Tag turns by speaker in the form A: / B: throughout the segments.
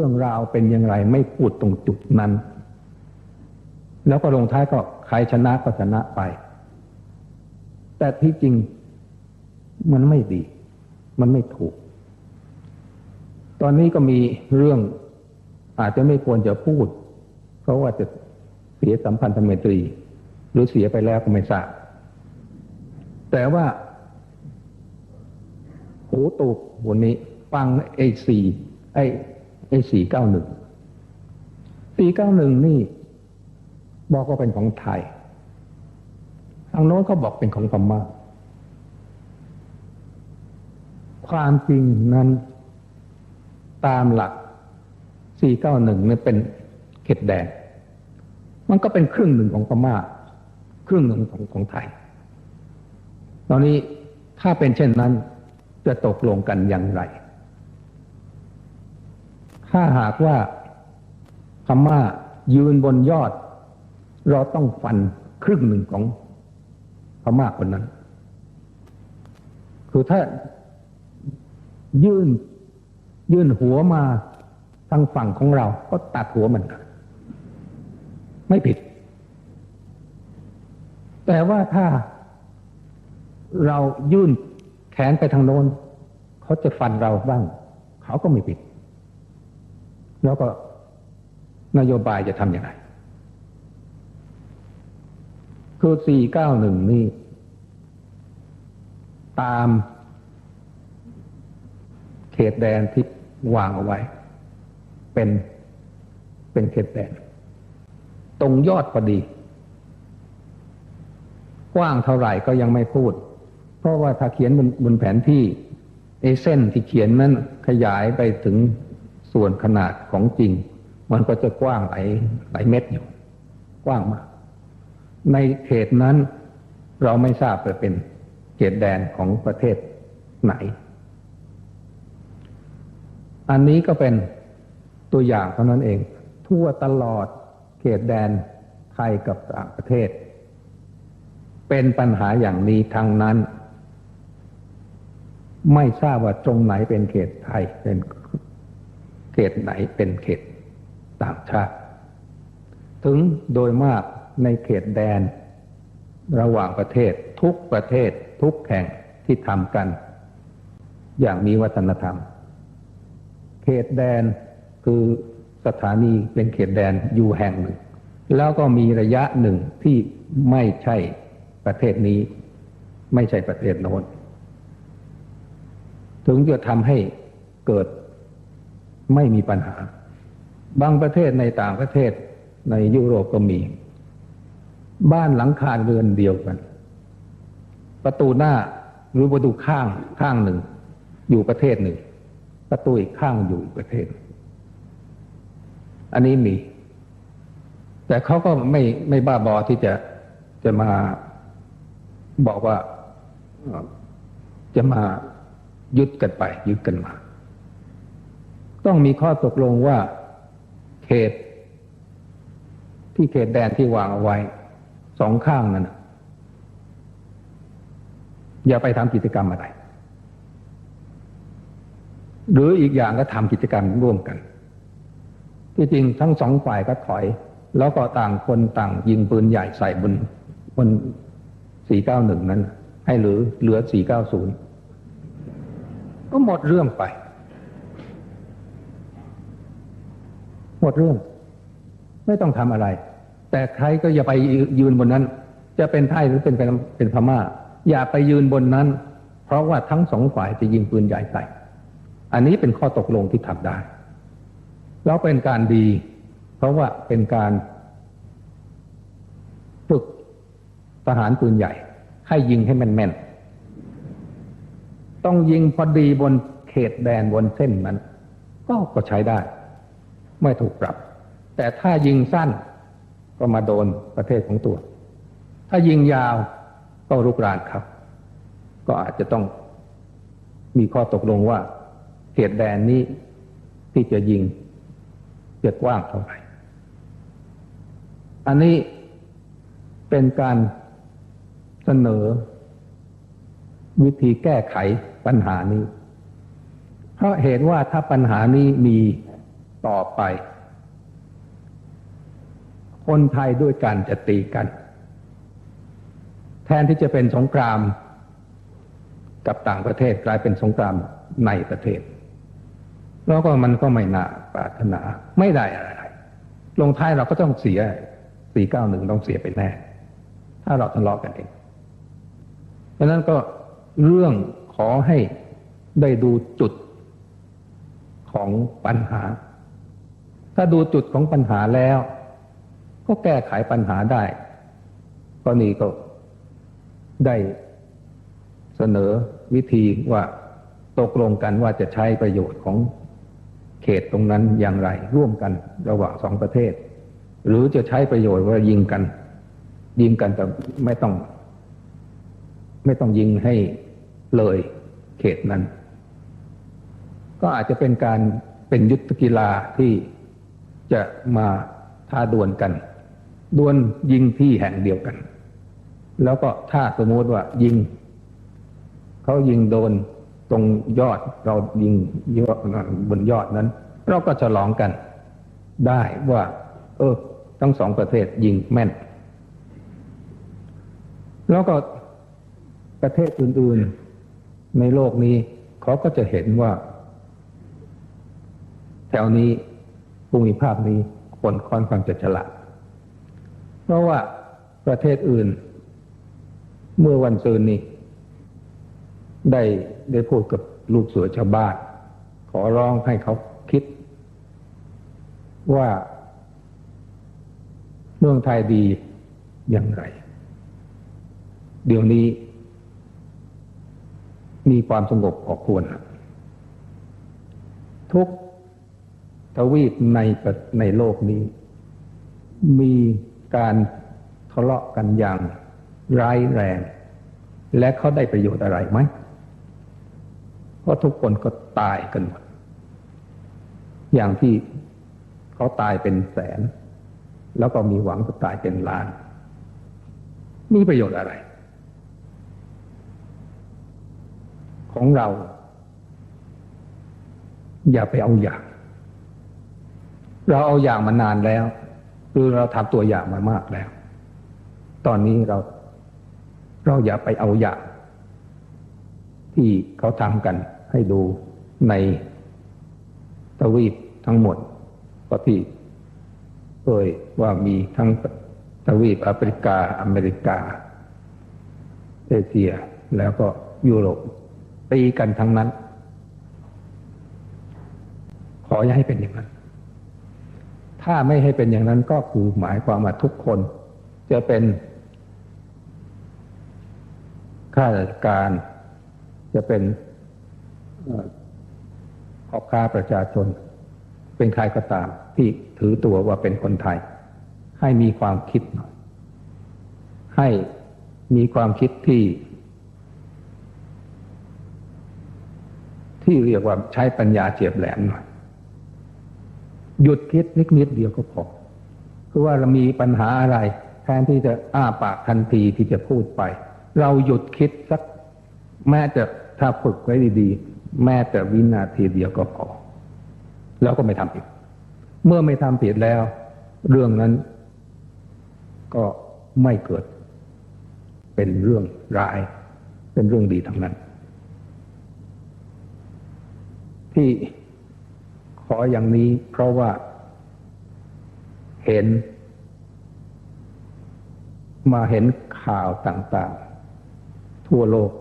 A: รื่องราวเป็นอย่างไรไม่พูดตรงจุดนั้น แล้วก็ลงท้ายก็ใครชนะก็ชนะไป แต่ที่จริงมันไม่ดี มันไม่ถูก ตอนนี้ก็มีเรื่องอาจจะไม่ควรจะพูด เพราะว่าจะเสียสัมพันธไมตรี หรือเสียไปแล้วก็ไม่ทราบแต่ว่า หูตูกวันนี้ฟังไอสี่ไอ ไอ้สี่เก้าหนึ่งสี่เก้าหนึ่งนี่บอกว่าเป็นของไทยทางโน้นเขาบอกเป็นของพม่าความจริงนั้นตามหลัก 491เนี่ยเป็นเขตแดน มันก็เป็นครึ่งหนึ่งของพม่า ครึ่งหนึ่งของของไทย ตอนนี้ถ้าเป็นเช่นนั้นจะตกลงกันอย่างไร ถ้าหากว่าพม่ายืนบนยอด เราต้องฟันครึ่งหนึ่งของพม่าคนนั้น คือถ้ายื่นยื่นหัวมาทางฝั่งของเราก็ตัดหัวมัน ไม่ผิด แต่ว่าถ้าเรายื่นแขนไปทางโน้น เขาจะฟันเราบ้าง เขาก็ไม่ผิด แล้วก็นโยบายจะทำยังไงคือ491นี่ ตามเขตแดนที่วางเอาไว้ เป็นเป็นเขตแดน ตรงยอดพอดี กว้างเท่าไหร่ก็ยังไม่พูด เพราะว่าถ้าเขียนบนบนแผนที่ไอ้เส้นที่เขียนนั้นขยายไปถึง ส่วนขนาดของจริง มันก็จะกว้างหลายหลายเม็ดอยู่ กว้างมาก ในเขตนั้นเราไม่ทราบว่าเป็นเขตแดนของประเทศไหน อันนี้ก็เป็นตัวอย่างเท่านั้นเอง ทั่วตลอดเขตแดนไทยกับต่างประเทศ เป็นปัญหาอย่างนี้ทางนั้น ไม่ทราบว่าตรงไหนเป็นเขตไทยเป็น เขตไหนเป็นเขตต่างชาติ ถึงโดยมากในเขตแดน ระหว่างประเทศทุกประเทศทุกแห่งที่ทำกัน อย่างมีวัฒนธรรม เขตแดนคือสถานีเป็นเขตแดนอยู่แห่งหนึ่ง แล้วก็มีระยะหนึ่งที่ไม่ใช่ประเทศนี้ ไม่ใช่ประเทศโน้นถึงจะทำให้เกิด ไม่มีปัญหา บางประเทศในต่างประเทศในยุโรปก็มี บ้านหลังคาเรือนเดียวกัน ประตูหน้าหรือประตูข้างข้างหนึ่ง อยู่ประเทศหนึ่ง ประตูอีกข้างอยู่อีกประเทศ อันนี้มี แต่เขาก็ไม่ไม่บ้าบอที่จะจะมาบอกว่าจะมายึดกันไปยึดกันมา ต้องมีข้อตกลงว่า เขต ที่เขตแดนที่วางเอาไว้ สองข้างนั้นอย่าไปทำกิจกรรมอะไร หรืออีกอย่างก็ทำกิจกรรมร่วมกัน ที่จริงทั้งสองฝ่ายก็ถอย แล้วก็ต่างคนต่างยิงปืนใหญ่ใส่บนบน491 นั้น ให้เหลือเหลือ 490 ก็หมดเรื่องไป หมดเรื่อง ไม่ต้องทำอะไร แต่ใครก็อย่าไปยืนบนนั้น จะเป็นไทยหรือเป็นเป็นพม่า อย่าไปยืนบนนั้น เพราะว่าทั้งสองฝ่ายจะยิงปืนใหญ่ใส่อันนี้เป็นข้อตกลงที่ทำได้ แล้วเป็นการดี เพราะว่าเป็นการฝึกทหารปืนใหญ่ ให้ยิงให้แม่นๆ ต้องยิงพอดีบนเขตแดนบนเส้นนั้นก็ก็ใช้ได้ ไม่ถูกปรับ แต่ถ้ายิงสั้นก็มาโดนประเทศของตัว ถ้ายิงยาวก็รุกรานครับ ก็อาจจะต้องมีข้อตกลงว่าเขตแดนนี้ที่จะยิงจะกว้างเท่าไหร่ อันนี้เป็นการเสนอ วิธีแก้ไขปัญหานี้ เพราะเหตุว่าถ้าปัญหานี้มี ต่อไป คนไทยด้วยกันจะตีกัน แทนที่จะเป็นสงคราม กับต่างประเทศกลายเป็นสงครามในประเทศ แล้วก็มันก็ไม่น่าปรารถนาไม่ได้อะไร ลงท้ายเราก็ต้องเสีย491ต้องเสียไปแน่ ถ้าเราทะเลาะกันเองดังนั้นก็เรื่องขอให้ได้ดูจุดของปัญหา ถ้าดูจุดของปัญหาแล้ว ก็แก้ไขปัญหาได้ก็นี่ก็ได้เสนอวิธีว่าตกลงกันว่าจะใช้ประโยชน์ของเขตตรงนั้นอย่างไร ร่วมกันระหว่างสองประเทศ หรือจะใช้ประโยชน์ว่ายิงกัน ยิงกันแต่ไม่ต้อง ไม่ต้องยิงให้เลยเขตนั้น ก็อาจจะเป็นการเป็นยุทธกีฬาที่ จะมาท้าดวลกัน ดวลยิงที่แห่งเดียวกัน แล้วก็ถ้าสมมติว่ายิง เขายิงโดนตรงยอดเรายิงยอดบนยอดนั้น เราก็ฉลองกัน ได้ว่า เออ ทั้งสองประเทศยิงแม่น แล้วก็ประเทศอื่นๆในโลกนี้ เขาก็จะเห็นว่า แถวนี้ ภูมิภาคนี้คนค่อนข้างจะฉลาด เพราะว่าประเทศอื่น เมื่อวันซืนนี้ ได้ได้พูดกับลูกเสือชาวบ้านขอร้องให้เขาคิด ว่า เมืองไทยดีอย่างไร เดี๋ยวนี้ มีความสงบพอควรทุก ทวีปในในโลกนี้ มีการทะเลาะกันอย่างร้ายแรง และเขาได้ประโยชน์อะไรไหมเพราะทุกคนก็ตายกันหมด อย่างที่เขาตายเป็นแสน แล้วก็มีหวังจะตายเป็นล้าน มีประโยชน์อะไร ของเรา อย่าไปเอาอย่าง เราเอาอย่างมานานแล้ว คือเราทำตัวอย่างมามากแล้ว ตอนนี้เรา เราอย่าไปเอาอย่าง ที่เขาทำกันให้ดูในทวีปทั้งหมดก็ที่เอ่ยว่ามีทั้งทวีปแอฟริกาอเมริกา เอเชียแล้วก็ยุโรปตีกันทั้งนั้น ขออย่าให้เป็นอย่างนั้น ถ้าไม่ให้เป็นอย่างนั้นก็คือหมายความว่าทุกคน จะเป็นข้าราชการ จะเป็นพ่อค้าประชาชน เป็นใครก็ตาม ที่ถือตัวว่าเป็นคนไทย ให้มีความคิดหน่อยให้มีความคิดที่ ที่เรียกว่าใช้ปัญญาเฉียบแหลมหน่อย หยุดคิดนิดนิดเดียวก็พอคือว่าเรามีปัญหาอะไร แทนที่จะอ้าปากทันทีที่จะพูดไป เราหยุดคิดสัก แม้จะถ้าฝึกไว้ดีๆ แม้แต่วินาทีเดียวก็พอ แล้วก็ไม่ทำผิด เมื่อไม่ทำผิดแล้ว เรื่องนั้น ก็ไม่เกิด เป็นเรื่องร้าย เป็นเรื่องดีทั้งนั้น ที่ ออย่างนี้ เพราะว่า เห็น มาเห็นข่าวต่างๆ ทั่วโลก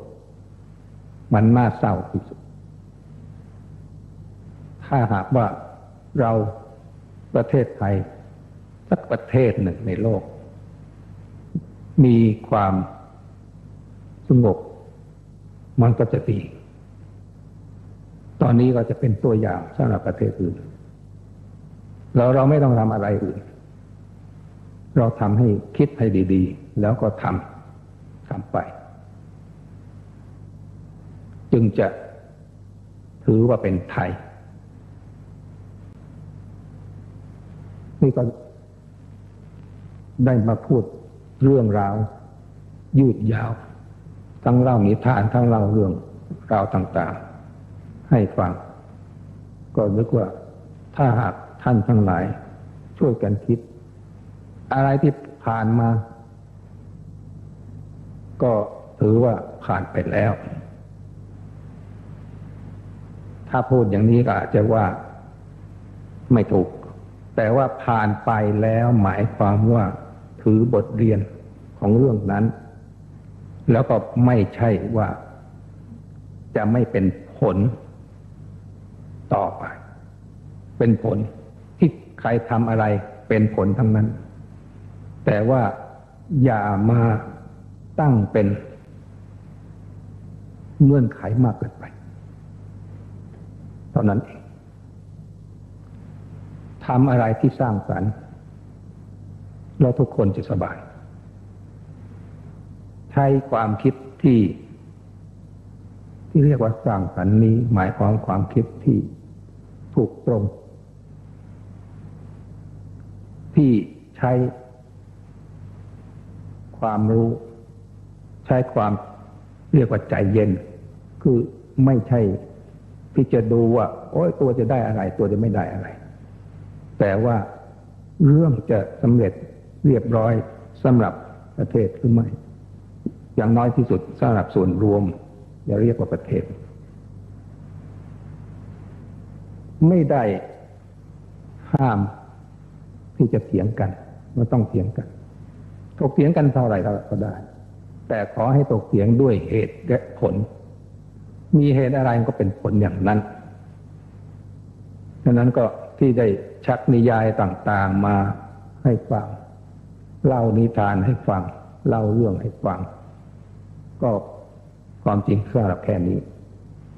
A: มันน่าเศร้าที่สุด ถ้าหากว่าเราประเทศไทย สักประเทศหนึ่งในโลก มีความสงบมันก็จะดี ตอนนี้ก็จะเป็นตัวอย่างสำหรับประเทศอื่นเราเราไม่ต้องทำอะไรอื่น เราทำให้คิดให้ดี ๆ แล้วก็ทำทำไป จึงจะถือว่าเป็นไทย นี่ก็ได้มาพูดเรื่องราว ยืดยาว ทั้งเล่านิทานทั้งเล่าเรื่องราวต่าง ๆ ให้ฟัง ก็นึกว่าถ้าหากท่านทั้งหลาย ช่วยกันคิด อะไรที่ผ่านมา ก็ถือว่าผ่านไปแล้ว ถ้าพูดอย่างนี้ก็อาจจะว่าไม่ถูก แต่ว่าผ่านไปแล้วหมายความว่าถือบทเรียนของเรื่องนั้น แล้วก็ไม่ใช่ว่าจะไม่เป็นผล เป็นผลที่ใครทำอะไรเป็นผลทั้งนั้น แต่ว่าอย่ามาตั้งเป็นเงื่อนไขมากเกินไป เท่านั้นเองทำอะไรที่สร้างสรรค์แล้วทุกคนจะสบาย ใช้ความคิดที่ ที่เรียกว่าสร้างสรรค์นี้ หมายความความคิดที่ถูกตรง ที่ใช้ความรู้ ใช้ความเรียกว่าใจเย็น คือไม่ใช่ที่จะดูว่า โอ้ยตัวจะได้อะไร ตัวจะไม่ได้อะไร แต่ว่าเรื่องจะสำเร็จเรียบร้อยสำหรับประเทศหรือไม่ อย่างน้อยที่สุดสำหรับส่วนรวมจะเรียกว่าประเทศ ไม่ได้ห้าม ที่จะเถียงกันไม่ต้องเถียงกันถกเถียงกันเท่าไหร่ก็ได้ แต่ขอให้ตกเถียงด้วยเหตุและผล มีเหตุอะไรก็เป็นผลอย่างนั้นฉะนั้นก็ที่ได้ชักนิยายต่าง ๆมาให้ฟังเล่านิทานให้ฟังเล่าเรื่องให้ฟัง ก็ความจริงสำหรับแค่นี้